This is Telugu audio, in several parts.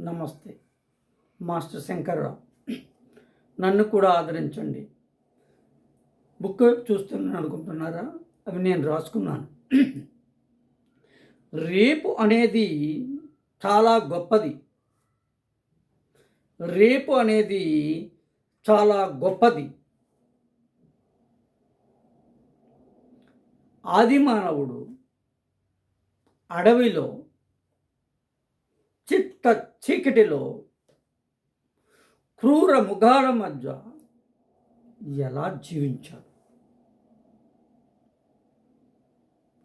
నమస్తే. మాస్టర్ శంకర్రావు. నన్ను కూడా ఆదరించండి. బుక్ చూస్తున్నాను అనుకుంటున్నారా? అవి నేను రాసుకున్నాను. రేపు అనేది చాలా గొప్పది. రేపు అనేది చాలా గొప్పది. ఆది మానవుడు అడవిలో చిత్త చీకటిలో క్రూర ముఖాల మధ్య ఎలా జీవించాడు?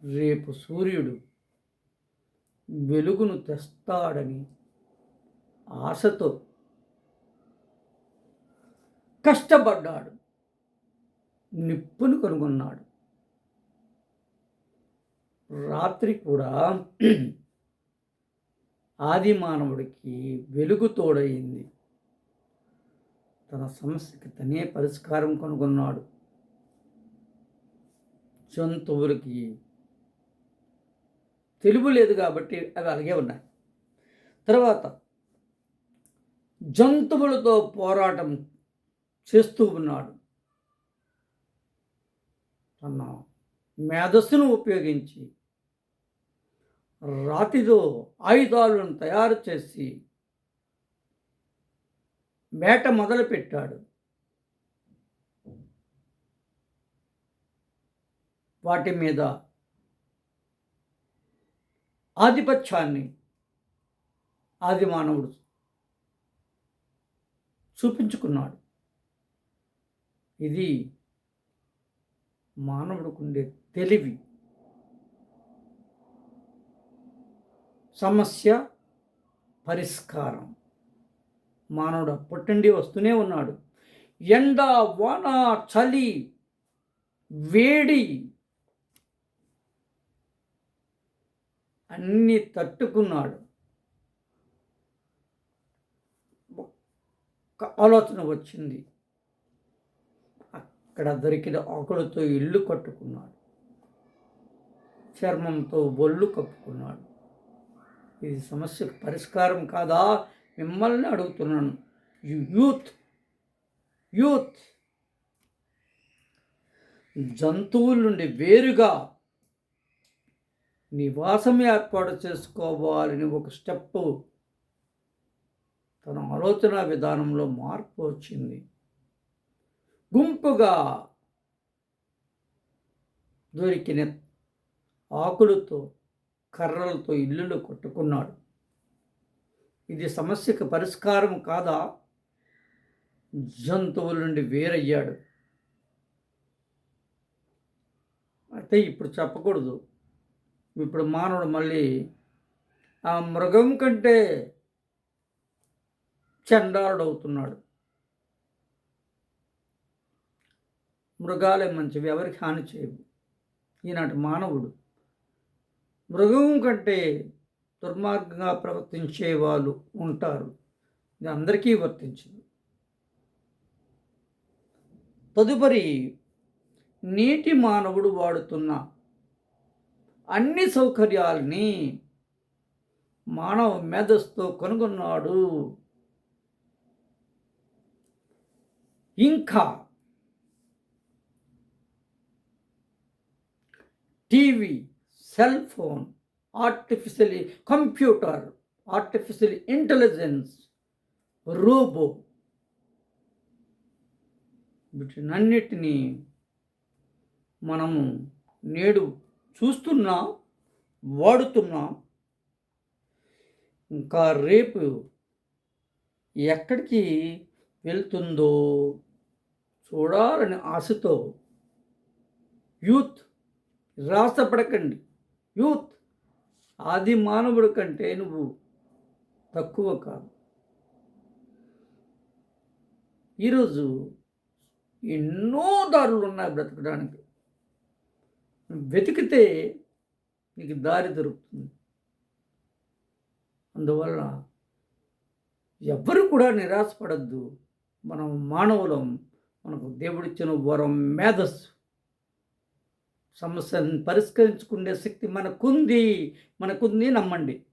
రేపు సూర్యుడు వెలుగును తెస్తాడని ఆశతో కష్టపడ్డాడు. నిప్పును కనుగొన్నాడు. రాత్రి కూడా ఆది మానవుడికి వెలుగు తోడయింది. తన సమస్యకి తనే పరిష్కారం కనుగొన్నాడు. జంతువులకి తెలుగు లేదు కాబట్టి అవి అలాగే ఉన్నాయి. తర్వాత జంతువులతో పోరాటం చేస్తూ ఉన్నాడు. తన మేధస్సును ఉపయోగించి రాతితో ఆయుధాలను తయారు చేసి మేట మొదలుపెట్టాడు. వాటి మీద ఆధిపత్యాన్ని ఆది మానవుడు చూపించుకున్నాడు. ఇది మానవుడికి ఉండే తెలివి. సమస్య పరిష్కారం. మానవుడు అప్పటి వస్తూనే ఉన్నాడు. ఎండ వాన చలి వేడి అన్నీ తట్టుకున్నాడు. ఒక్క ఆలోచన వచ్చింది. అక్కడ దొరికిన ఆకులతో ఇల్లు కట్టుకున్నాడు. చర్మంతో బొల్లు కప్పుకున్నాడు. ఇది సమస్యకు పరిష్కారం కాదా మిమ్మల్ని అడుగుతున్నాను. యూత్ యూత్ జంతువుల నుండి వేరుగా నివాసం ఏర్పాటు చేసుకోవాలని ఒక స్టెప్ తన ఆలోచన విధానంలో మార్పు వచ్చింది. గుంపుగా దొరికిన ఆకులతో కర్రలతో ఇల్లులు కొట్టుకున్నాడు. ఇది సమస్యకు పరిష్కారం కాదా? జంతువుల నుండి వేరయ్యాడు. అయితే ఇప్పుడు చెప్పకూడదు. ఇప్పుడు మానవుడు మళ్ళీ ఆ మృగం కంటే చండాలుడవుతున్నాడు. మృగాలే మంచివి ఎవరికి హాని చేయవు. ఈనాటి మానవుడు మృగం కంటే దుర్మార్గంగా ప్రవర్తించే వాళ్ళు ఉంటారు. ఇది అందరికీ వర్తించింది. తదుపరి నీటి మానవుడు వాడుతున్న అన్ని సౌకర్యాలని మానవ మేధస్తో కనుగొన్నాడు. ఇంకా TV cell phone artificial computer artificial intelligence robot వీటినన్నిటినీ మనము నేడు చూస్తున్నాం వాడుతున్నాం. ఇంకా రేపు ఎక్కడికి వెళ్తుందో చూడాలని ఆశతో యూత్ రాసపడకండి యూత్ ఆది మానవుడి కంటే నువ్వు తక్కువ కాదు. ఈరోజు ఎన్నో దారులు ఉన్నాయి బ్రతకడానికి. వెతికితే నీకు దారి దొరుకుతుంది. అందువల్ల ఎవ్వరు కూడా నిరాశపడద్దు. మనం మానవులం మనకు దేవుడిచ్చిన వరం మేధస్సు. సమస్యను పరిష్కరించుకునే శక్తి మనకుంది మనకుంది నమ్మండి.